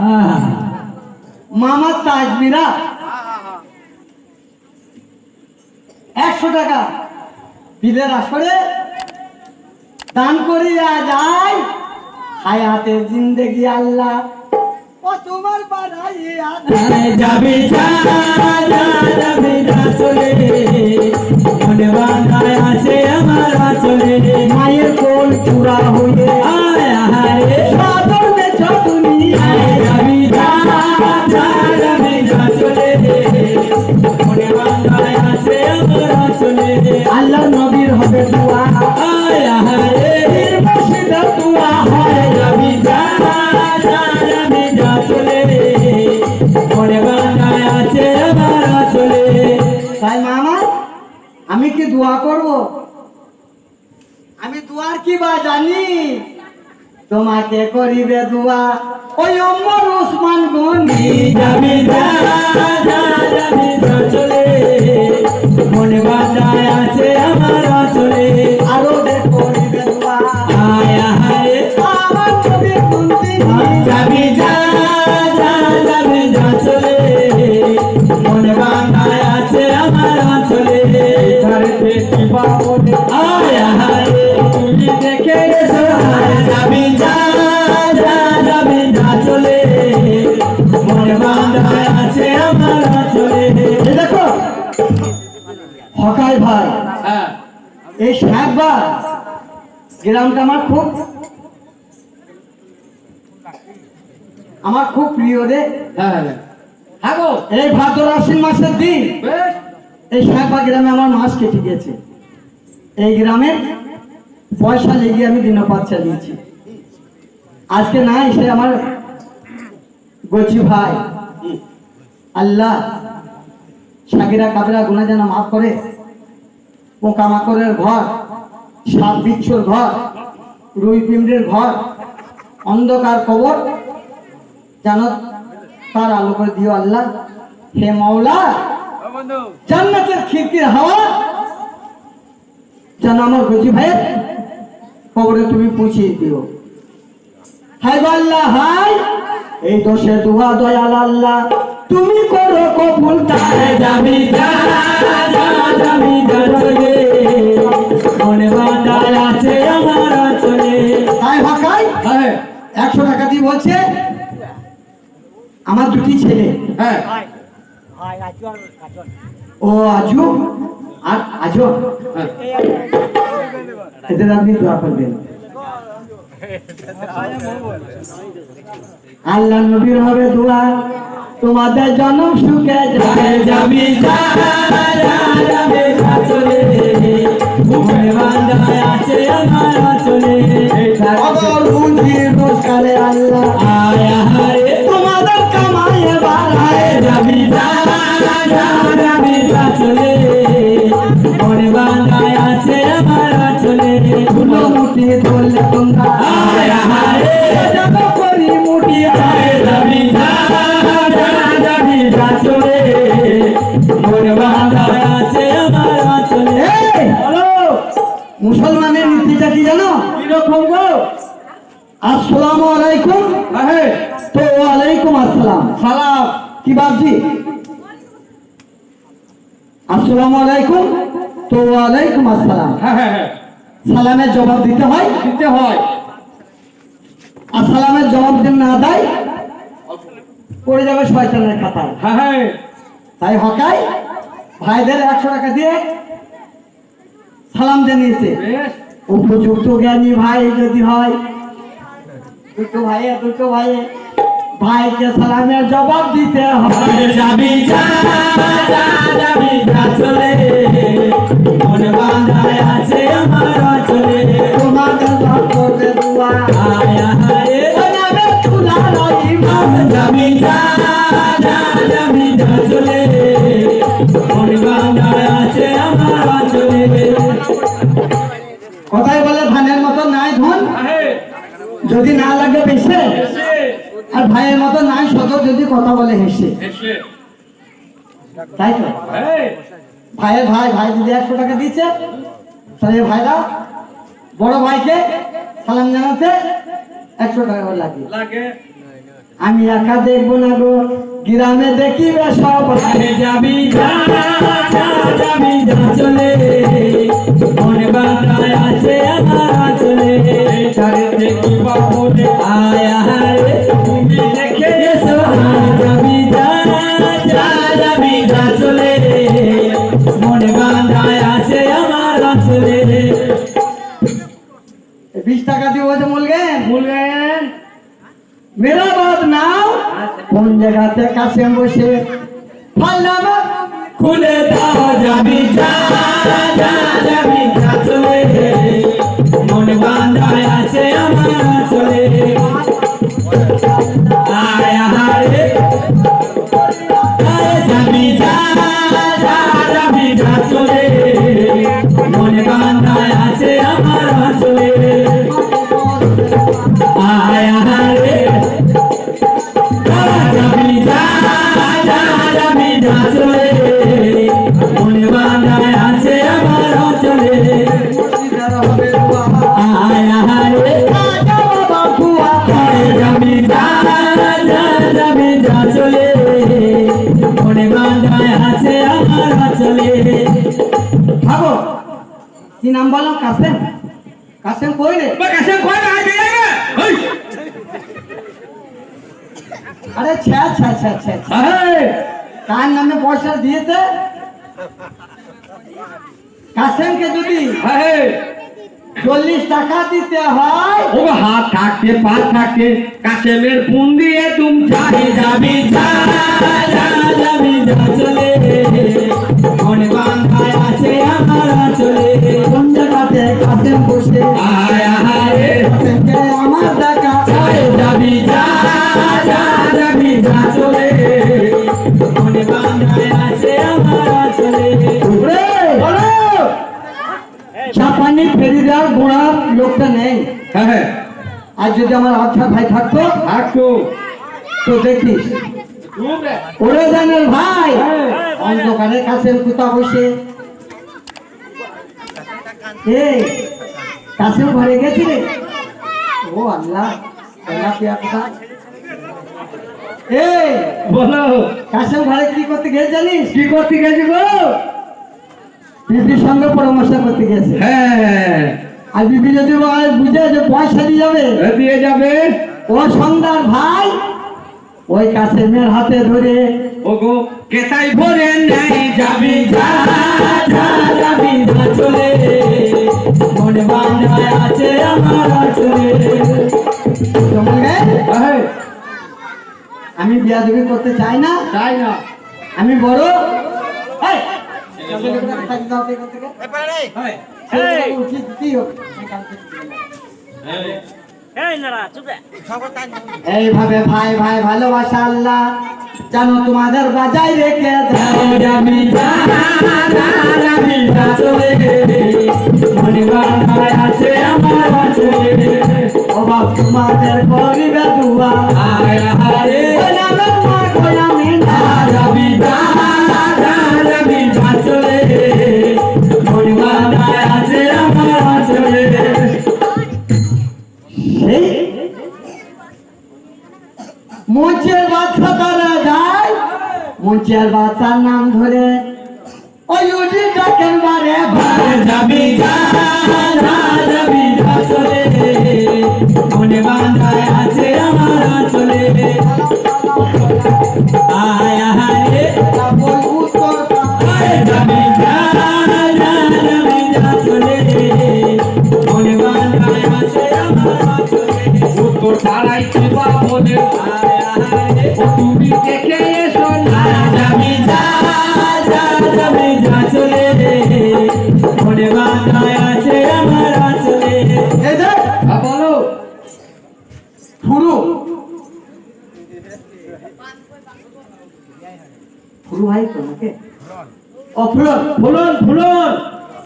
আহা, মামার তাজমিরা। একশো টাকা। বিলের আসরে দান করিয়া যায়। হায়াতে জিন্দেগি আল্লাহ। তোমার বাড়াইয়া আরে যাবি যাবি চলে। মনে বাঁধায় আছে আমার চলে মায়ের কোল চূড়া হইয়ে আয় আহারে সাদর বেছ দুনিয়া আরে আমি দুয়ার কি বা জানি? তোমাকে করিবে দুয়া। ওই অমর উসমান গনি। যাবি চলে মনে বাজায় আছে আমার দেখো হকাই ভাই হ্যাঁ। এই সাহেববা গ্রামটা আমার খুব আমার খুব প্রিয় রে। হ্যাঁ হ্যাঁ গো। এই ভাদ্র আশ্বিন মাসের দিন এই সাহেবা গ্রামে আমার মাস কেটে গেছে এই গ্রামে পয়সা লেগে আমি দিনপাত চালিয়েছি। আজকে নাই সে আমার গচি ভাই, আল্লাহ সাকিরা কাদরা গুনা যেন মাফ করে, পোকামাকড়ের ঘর, সাপ বিচ্ছুর ঘর, রুই পিমড়ের ঘর, অন্ধকার কবর যেন তার আলো করে দিও আল্লাহ। হে মাওলা, জান্নাতের খিড়কির হাওয়া যেন আমার গজি ভাইয়ের কবরে তুমি পৌঁছিয়ে দিও। হাই গো আল্লাহ হাই এই দোষে দুয়া দয়াল আল্লাহ। তুমি করো কবুল যাবি যাবি চলে মনে আছে আমার চলে তাই হকাই হ্যাঁ একশো টাকা দিয়ে বলছে আমার দুটি ছেলে। হ্যাঁ। ও আজু আর আজু। হ্যাঁ। এদের আপনি দোয়া করবেন। আল্লাহ নবীর হবে দোয়া। তোমাদের জন্ম সুখে যাবে। যাবি যাবে যাবে চলে যাব করি যাবি যা যাবি যা চলে। আছে আমার চলে মুসলমানের নীতিটা কি জানো? কীরকম গো? আসসালামু আলাইকুম। হ্যাঁ তো ওয়ালাইকুম আসসালাম। সালাম। কি বাবজি আসসালামু আলাইকুম। তো ওয়ালাইকুম আসসালাম। হ্যাঁ হ্যাঁ হ্যাঁ। সালামের জবাব দিতে হয়? দিতে হয়। আর সালামের জবাব দিন না দেয় পড়ে যাবে শয়তানের খাতায়। হ্যাঁ হ্যাঁ। তাই হকাই ভাইদের একশো টাকা দিয়ে সালাম জানিয়েছে। উপযুক্ত জ্ঞানী ভাই যদি হয় দুটো ভাইয়ে দুটো ভাইয়ে ভাইকে সালামের জবাব দিতে হবে। যাবি যা যাবি। যদি না লাগে বেশে আর ভাইয়ের মতো নাই শত যদি কথা বলে হেসে। তাই তো? ভাইয়ের ভাই ভাই যদি একশো টাকা দিচ্ছে তাহলে ভাইরা বড় ভাইকে সালাম জানাতে একশো টাকা করে লাগে। লাগে। আমি একা দেখব না গো। গ্রামে দেখিবে সব। যাবি যা যাবি দেখি তুমি দেখে কাছে বসে খুলে দাও যাবি যা যা যাবি যা চলে কি নাম বললাম কাসেম? কাসেম কই রে? কাছে কয় না আগে! ওই আরে ছ্যা ছ্যা ছ্যা ছ্যা। আয় কার নামে পয়সা দিয়েছে? কাসেমকে যদি আয় চল্লিশ টাকা দিতে হয়? ও হাত থাকতে পা থাকতে কাশেমের ফোন দিয়ে তুম যাবি যা যা যাবি যা চলে। চাপানি গোড়া লোকটা নেই। হ্যাঁ হ্যাঁ। আর যদি আমার আচ্ছা ভাই থাকতো? থাকতো। তো দেখিস। ওরে জানেন ভাই হ্যাঁ। অন্ধকারে কাছে কুতা বসে। এ কাছেও ঘরে গেছি রে ও আল্লাহ আল্লাহ পেয়া কথা? এ বলো। কাছেও ঘরে কি করতে গেছে জানিস? কি করতে গেছি গো? বিবির সঙ্গে পরামর্শ করতে গেছে। হ্যাঁ। আর বিবি যদি বুঝে যে পয়সা দিয়ে যাবে দিয়ে যাবে। ও সন্ধ্যার ভাই ওই কাসেমের হাতে ধরে ওগো কেতাই ভরে নাই যাবি যা যাবি যা চলে মনে বান্ধায় আছে আমার চলে আমি বিয়া দেবী করতে চাই না। তাই না। আমি বড়। এইভাবে ভাই ভাই ভালোবাসা আল্লাহ জানো তোমাদের বাজাই রেখে দাও যাও মঞ্চের বাচ্চা তারা যায়। মঞ্চের বাচ্চার নাম ধরে ওই উঠি ডাকেন বারে ভাই যাবি যা যাবি আছে আয় চলে। আছে উত্তর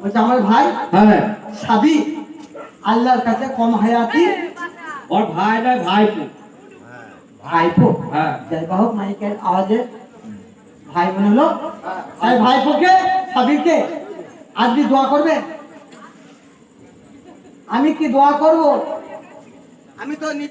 মনে আমার হ্যাঁ, ভাই তো হ্যাঁ আল্লাহর কাছে কম হায়াতি ওর ভাই নয় ভাই ভাইপো হ্যাঁ যাই বাহক মাইকের আওয়াজে ভাই মনে হলো ভাইপোকে সাবিরকে আজকে দোয়া করবেন আমি কি দোয়া করব? আমি তো নিজে